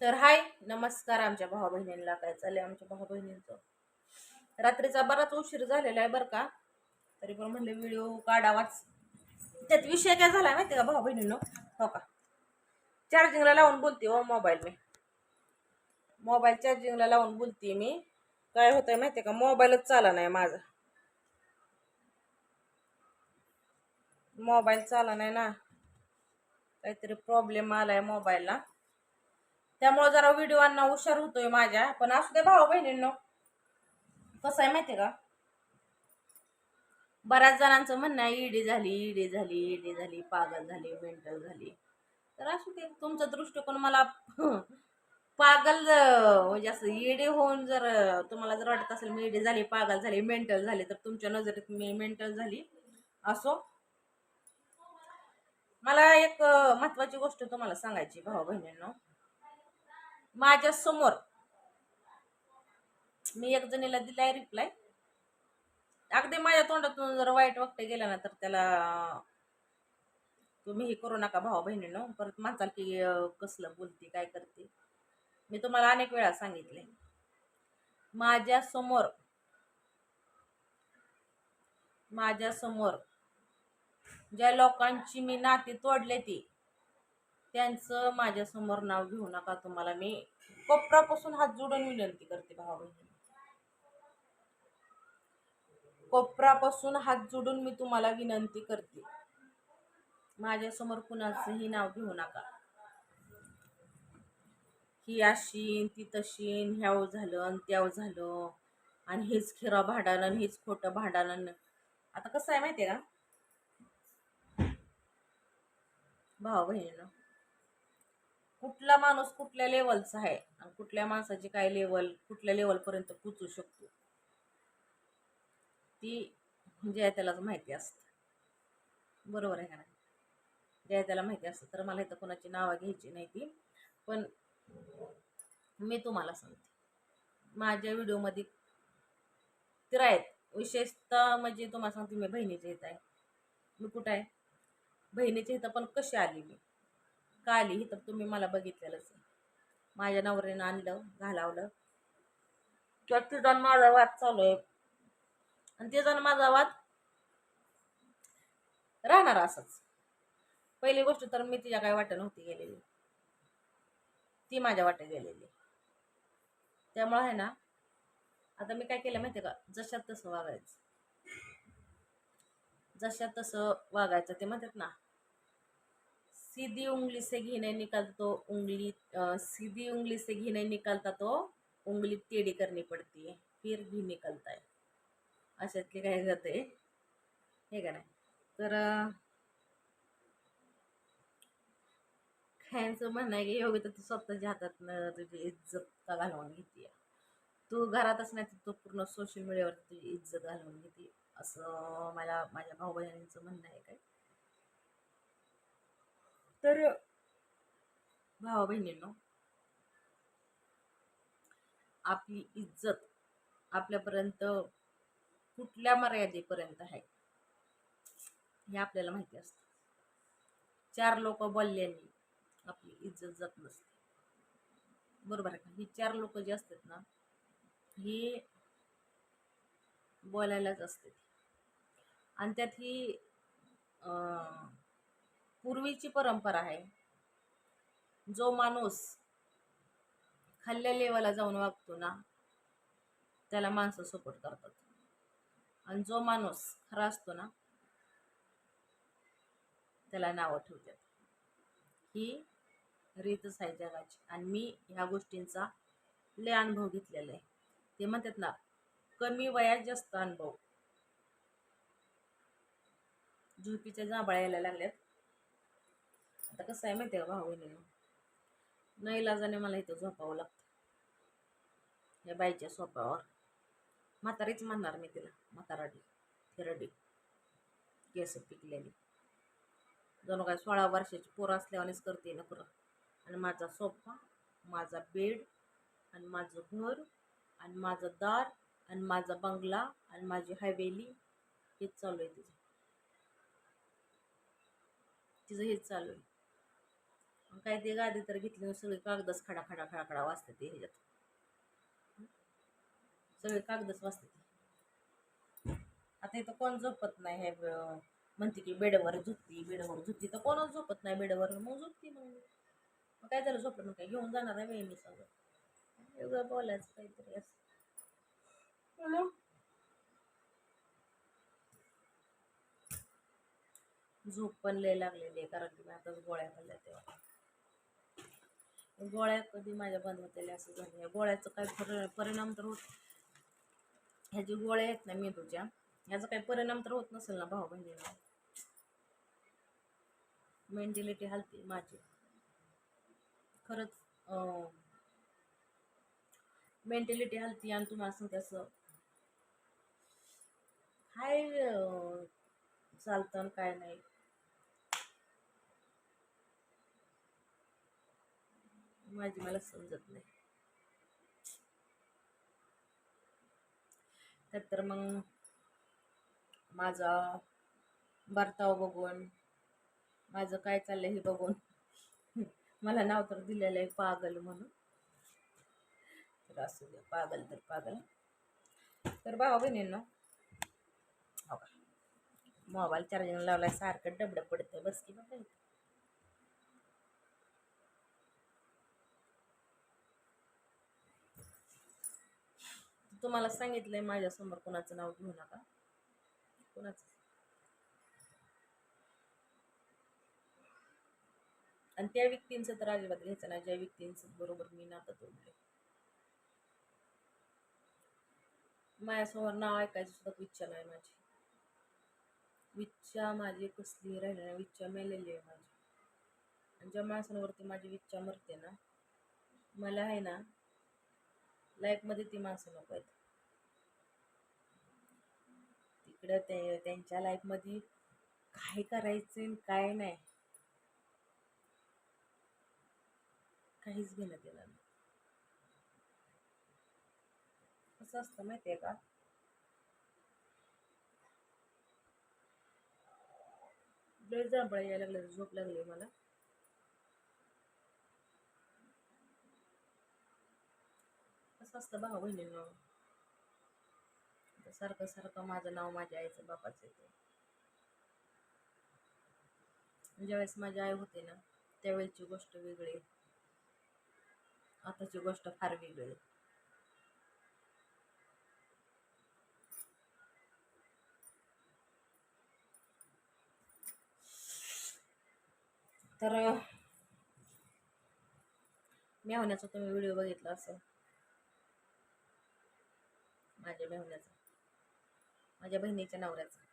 तर हाय नमस्कार आमच्या भाऊ बहिणींना. काय चाललंय आमच्या भाऊ बहिणींचं? रात्रीचा बराच उशीर झालेला आहे बरं का. तरी पण म्हणले व्हिडिओ काढावाच. त्यात विषय काय झाला माहिती का भाऊ बहिणींनो? हो का? चार्जिंगला लावून बोलते हो मोबाईल मी. मोबाईल चार्जिंगला लावून बोलते मी. काय होतंय माहिती का? मोबाईलच चाला नाही माझा. मोबाईल चाला नाही ना. काहीतरी प्रॉब्लेम आलाय मोबाईलला. त्यामुळे जरा व्हिडिओना हुशार होतोय माझ्या. पण असू दे भाऊ बहिणींनो. कसं आहे माहिती का? बऱ्याच जणांचं म्हणणं आहे ईडी झाली ईडी झाली ईडी झाली पागल झाली मेंटल झाली. तर असू दे तुमचा दृष्टिकोन मला पागल म्हणजे असं ईडी होऊन जर तुम्हाला जर वाटत असेल मी ईडी झाली पागल झाली मेंटल झाली तर तुमच्या नजरेत मी मेंटल झाली. असो. मला एक महत्वाची गोष्ट तुम्हाला सांगायची भाऊ बहिणींनो. माझ्यासमोर मी एक जणीला दिलाय रिप्लाय अगदी माझ्या तोंडातून जर वाईट वक्त गेला ना तर त्याला तुम्ही हे करू नका भाऊ बहिणीनं. परत म्हणताल की कसलं बोलते काय करते? मी तुम्हाला अनेक वेळा सांगितले. माझ्यासमोर माझ्यासमोर ज्या लोकांची मी नाती तोडले ती त्यांचं माझ्यासमोर नाव घेऊ नका तुम्हाला. मी कोपरापासून हात जोडून विनंती करते भावा बहिणी कोपरापासून हात जोडून मी तुम्हाला विनंती करते. माझ्यासमोर कुणाचंही नाव घेऊ नका. ही अशीन ती तशीन ह्याव झालं आणि त्याव झालं. आणि हेच खिरा भांडण हेच खोटं भांडण आता कसं आहे माहिती आहे का? भाऊ बहिणीनं कुठला माणूस कुठल्या लेवलचा आहे आणि कुठल्या माणसाची काय लेवल कुठल्या लेवलपर्यंत पोचू शकतो? ती म्हणजे जय त्यालाच माहिती असतं. बरोबर आहे का नाही? जय त्याला माहिती असतं तर मला इथं कोणाची नावं घ्यायची नाही ती. पण मी तुम्हाला सांगते. माझ्या व्हिडिओमध्ये तर आहेत. विशेषतः म्हणजे तुम्हाला सांगते मी बहिणीच्या इथं आहे. मी कुठं आहे? बहिणीच्या इथं पण कशी आली मी का आली ही तर तुम्ही मला बघितलेलंच माझ्या नवऱ्यानं आणलं घालावलं. किंवा ते आणि माझा वाद चालू आहे. आणि ते आणि माझा वाद राहणार असंच. पहिली गोष्ट तर मी तिच्या काय वाटत नव्हती गेलेली. ती माझ्या वाटत गेलेली. त्यामुळं आहे ना आता मी काय केलं माहिती आहे का? जशात तसं वागायचं. जशात तसं वागायचं. ते म्हणतात ना सीधी उंगली से घी नहीं उंगली सीधी उंगली से घी निकलता तो उंगली टेढ़ी करनी पड़ती है फिर घी निकलता है. अशातले काय जाते? हे का नाही? तर खायचं म्हणणं आहे की योग्य तर तू स्वतःच्या हातात तुझी इज्जत का घालवून घेते? तू घरातच नाही तर तू पूर्ण सोशल मीडियावर तुझी इज्जत घालवून घेते. असं मला माझ्या भाऊ बहिणींचं म्हणणं आहे काय? तर भावा बहिणींनो आपली इज्जत आपल्यापर्यंत कुठल्या मर्यादेपर्यंत आहे हे आपल्याला माहिती असतं. चार लोक बोलल्याने आपली इज्जत जात नसते. बरोबर आहे का? ही चार लोक जे असतात ना ही बोलायलाच असते. आणि त्यात ही पूर्वीची परंपरा आहे. जो माणूस खाल्ल्या लेवाला जाऊन वागतो ना त्याला माणसं सपोर्ट करतात. आणि जो माणूस खरा असतो ना त्याला नावं ठेवतात. ही रीतच आहे जगाची. आणि मी ह्या गोष्टींचा लय अनुभव घेतलेला आहे. ते म्हणतात ना कमी वयात जास्त अनुभव. झोपीच्या जांभळा यायला लागल्यात. आता कसं आहे माहिती आहे का भाऊ बहिणीनं नाही मला इथं झोपावं लागतं. या बाईच्या सोप्यावर म्हातारीच म्हणणार मी तिला. म्हाताराडी थिरडी. केस पिकलेली. जणू काय सोळा वर्षाची पोरं असल्यावानेच करते ना पुरं आणि माझा सोफा माझा बेड आणि माझं घर आणि माझं दार आणि माझा बंगला आणि माझी हवेली हेच चालू आहे तिचं. तिचं हेच चालू आहे. काय ते गादी तर घेतली सगळे कागदच खडा खडा खडा खडा वाजते ते ह्याच्यात. सगळे कागदच वाजते ते. आता इथं कोण झोपत नाही हे म्हणते की बेडवर झोपती बेडवर झोपती. तर कोणच झोपत नाही बेडवर मग झोपती मग. मग काय झालं झोपलं मग काय घेऊन जाणार आहे बाई मी सगळं. एवढं बोलायचं काहीतरी असं. झोप पण लय लागलेली आहे कारण की मी आताच गोळ्या खाल्ल्या तेव्हा. गोळ्या कधी माझ्या बंद होतेल्या असं झालं. गोळ्याचं काय परिणाम तर होत ह्या जे गोळ्या आहेत ना मेंदूच्या ह्याचा काही परिणाम तर होत नसेल ना भाऊ बहिणीला? मेंटॅलिटी हलते माझी. खरंच मेंटॅलिटी हलती आणि तुम्हाला सांगते असं काय चालतं काय नाही. माझी मला समजत नाही. तर मग माझा बर्ताव बघून माझं काय चाललंय हे बघून मला नाव तर दिलेलं आहे पागल म्हणून. तर असू द्या पागल तर पागल. तर भावा बहिणींनो हो का? मोबाईल चार्जिंग लावलाय सारखं डबडं पडतं बस की बघा तुम्हाला सांगितलंय माझ्यासमोर कोणाचं नाव घेऊ नका कोणाचं? आणि त्या व्यक्तींचं तर अजिबात घ्यायचं नाही. ज्या व्यक्तींचं बरोबर मी नातं तोडले माझ्यासमोर नाव ऐकायची सुद्धा इच्छा नाही माझी. इच्छा माझी कसली राहिली नाही. इच्छा मेलेली आहे माझी. आणि ज्या माणसांवरती माझी इच्छा मरते ना मला आहे ना लाईफमध्ये ती माणसं नको आहेत. तिकडं ते त्यांच्या लाईफमध्ये काय करायचं काय नाही. काहीच घेणं देणं नाही. असतं माहिती आहे का? लय जांभळा यायला लागलं झोप लागली मला. कसं असतं भाऊ बहिणींनो सारखं सारखं माझं नाव माझ्या आईचं बापाचं येते ज्यावेळेस माझी आई होते ना त्यावेळेची गोष्ट वेगळी आताची गोष्ट फार वेगळी तर मेहण्याचा तुम्ही व्हिडिओ बघितला असं माझ्या मेहण्याचा माझ्या बहिणीच्या नवऱ्याचा.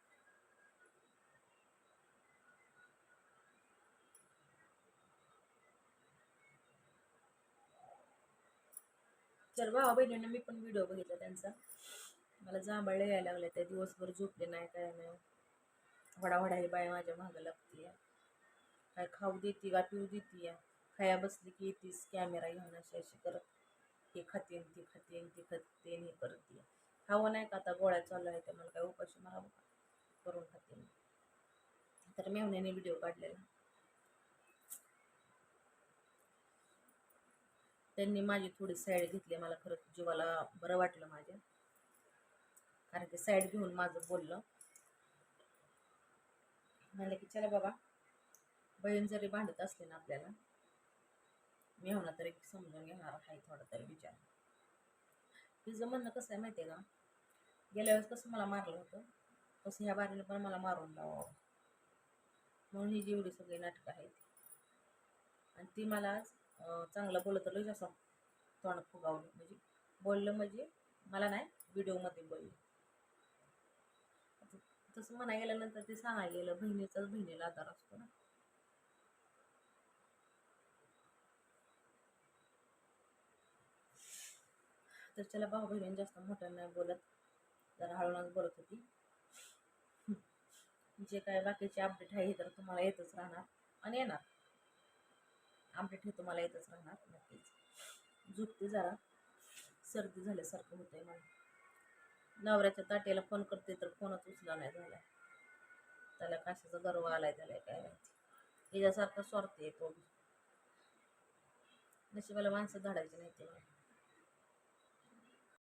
तर भावा बहिणीने मी पण व्हिडिओ बघितला त्यांचा. मला जांभळले यायला लागले त्या दिवसभर झोपले नाही काय नाही. वडा ही बाय माझ्या मागं लागते काय खाऊ देते का पिऊ देते खाया बसली की तीच कॅमेरा घेऊन अशी अशी करत. हे खातेन ती खातेन ती खातेन हे करते खावं नाही का आता? गोळ्या चालू आहे मला काय उपाशी मला करून खाते तर मेवण्याने व्हिडिओ काढलेला. त्यांनी माझी थोडी साईड घेतली मला खरंच जीवाला बरं वाटलं माझ्या. कारण की साईड घेऊन माझं बोललं. म्हणलं की चला बाबा बहीण जरी भांडत असली ना आपल्याला मी होणार तरी समजून घेणार आहे थोडा तरी विचार. तिचं म्हणणं कसं आहे माहिती आहे का? गेल्या वेळेस कसं मला मारलं होतं तसं ह्या बारीने पण मला मारून लावावं म्हणून ही जेवढी सगळी नाटकं आहेत. आणि ती मला आज चांगलं बोलत लई असं तोंड फुगावलं. म्हणजे बोललं म्हणजे मला नाही व्हिडिओमध्ये बोललं. तसं म्हणा गेल्यानंतर ते सांगायला गेलं बहिणीचाच बहिणीला आधार असतो ना. तर त्याला भाऊ बहिणी जास्त मोठं नाही बोलत. जरा हळूनच बोलत होती. जे काय बाकीचे अपडेट आहे तर तुम्हाला येतच राहणार आणि येणार. अपडेट हे तुम्हाला येतच राहणार नक्कीच. झुकते जरा. सर्दी झाल्यासारखं होतंय मला. नवऱ्याच्या ताट्याला फोन करते तर फोनच उचला नाही झाला. त्याला कशाचा गर्व आलाय त्याला काय माहिती. हिच्यासारखा स्वार्थ आहे तो. नशिबाला माणसं धाडायची नाही ते